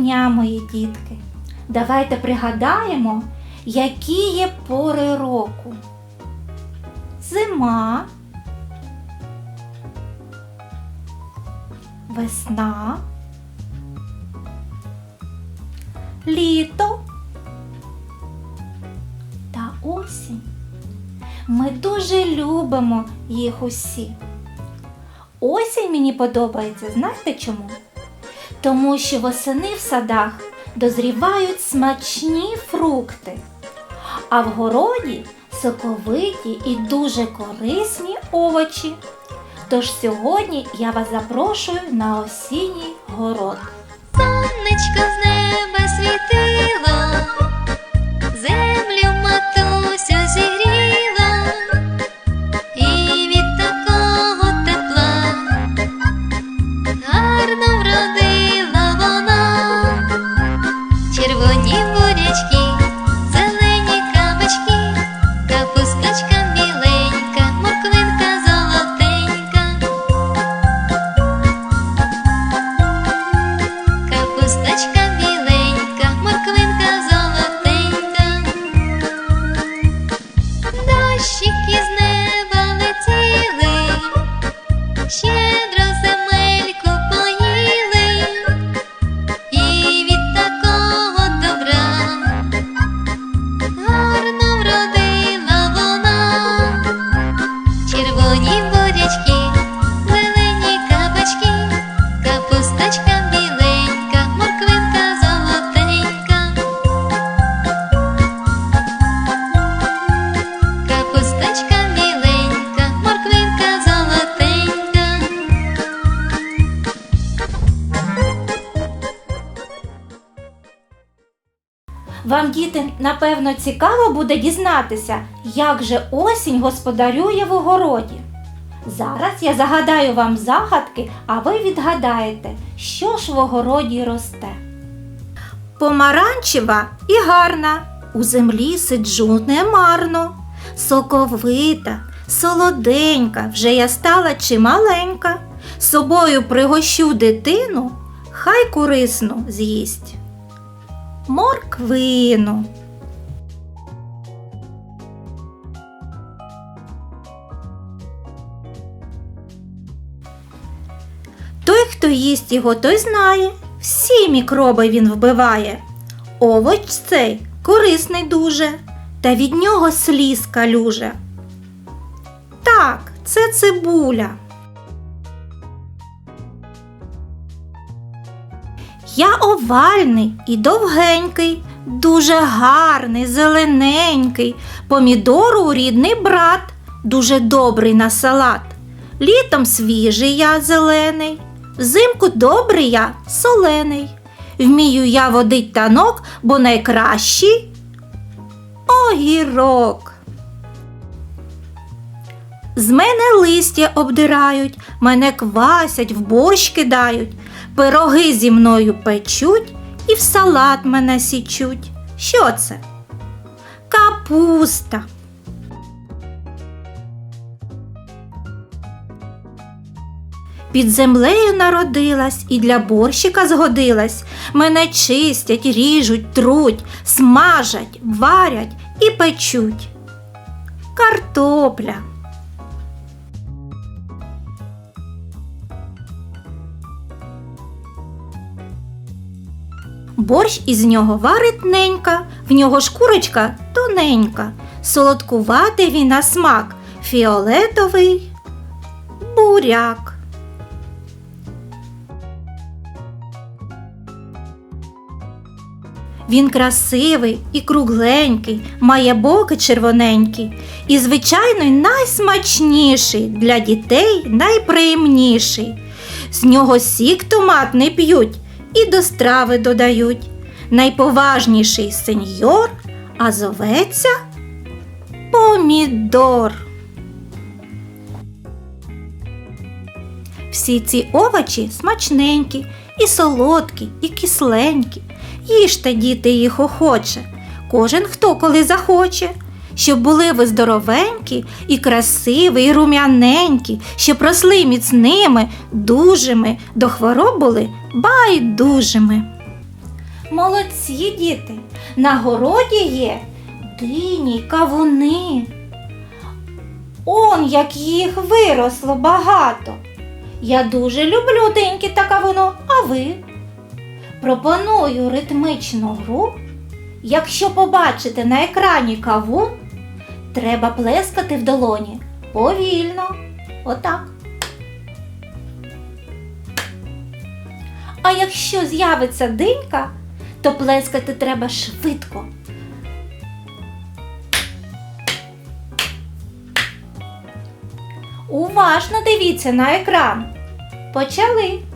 дня, мої дітки. Давайте пригадаємо, які є пори року. Зима, весна, літо та осінь. Ми дуже любимо їх усі. Осінь мені подобається, знаєте чому? Тому що восени в садах дозрівають смачні фрукти, а в городі соковиті і дуже корисні овочі. Тож сьогодні я вас запрошую на осінній город. Сонечко з неба світило, Вам, діти, напевно, цікаво буде дізнатися, як же осінь господарює в огороді. Зараз я загадаю вам загадки, а ви відгадаєте, що ж в огороді росте. Помаранчева і гарна, у землі сиджу немарно, соковита, солоденька, вже я стала чималенька. Собою пригощу дитину, хай корисну з'їсть морквину. Той, хто їсть його, той знає, всі мікроби він вбиває. Овоч цей корисний дуже, та від нього сліз калюже. Так, це цибуля. Я овальний і довгенький, дуже гарний, зелененький, помідору рідний брат, дуже добрий на салат. Літом свіжий я зелений, взимку добрий я солений. Вмію я водить танок, бо найкращий огірок. З мене листя обдирають, мене квасять, в борщ кидають, пироги зі мною печуть і в салат мене січуть. Що це? Капуста. Під землею народилась і для борщика згодилась. Мене чистять, ріжуть, труть, смажать, варять і печуть. Картопля. Борщ із нього варить ненька, в нього шкурочка тоненька, солодкуватий він на смак, фіолетовий буряк. Він красивий і кругленький, має боки червоненькі і, звичайно, найсмачніший для дітей найприємніший. З нього сік томатний п'ють і до страви додають. Найповажніший сеньор, а зоветься помідор. Всі ці овочі смачненькі, і солодкі, і кисленькі. Їжте, діти, їх охоче, кожен хто коли захоче, щоб були ви здоровенькі і красиві, і рум'яненькі, щоб росли міцними, дужими, до хвороб були байдужими. Молодці діти. На городі є дині, кавуни. Он як їх виросло багато. Я дуже люблю диньки та кавуну, а ви? Пропоную ритмичну гру. Якщо побачите на екрані кавун, треба плескати в долоні повільно. Отак. А якщо з'явиться динька, то плескати треба швидко. Уважно дивіться на екран. Почали.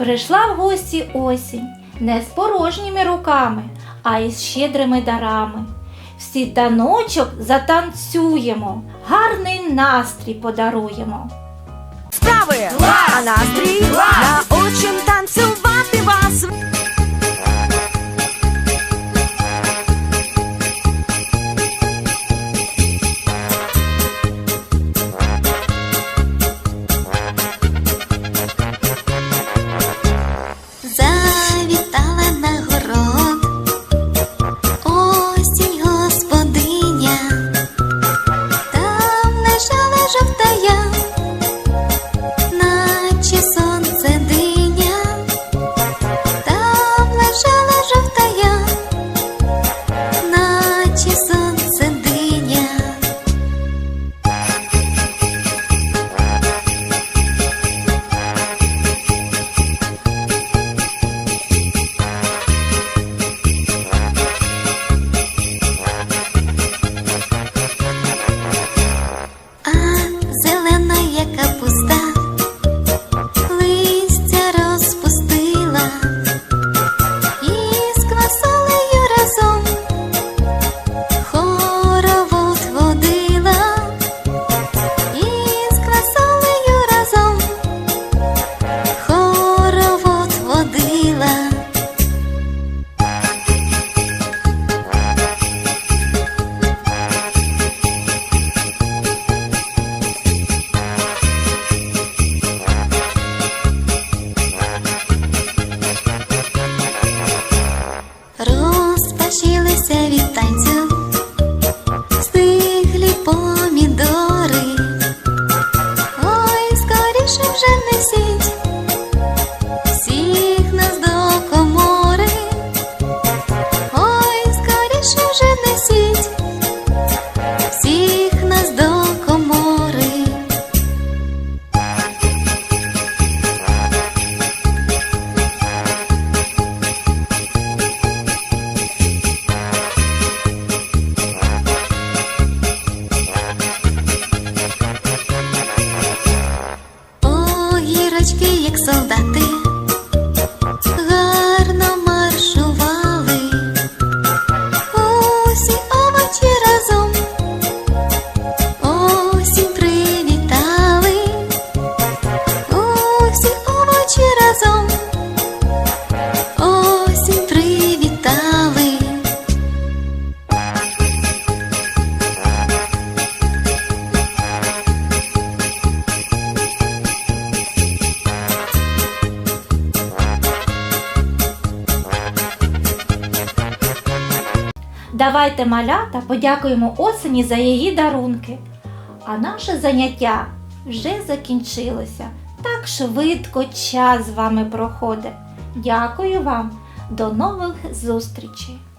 Прийшла в гості осінь не з порожніми руками, а із щедрими дарами. Всі таночок затанцюємо, гарний настрій подаруємо. Справи, а настрій научим танцювати вас. Давайте малята подякуємо осені за її дарунки. А наше заняття вже закінчилося. Так швидко час з вами проходить. Дякую вам. До нових зустрічей!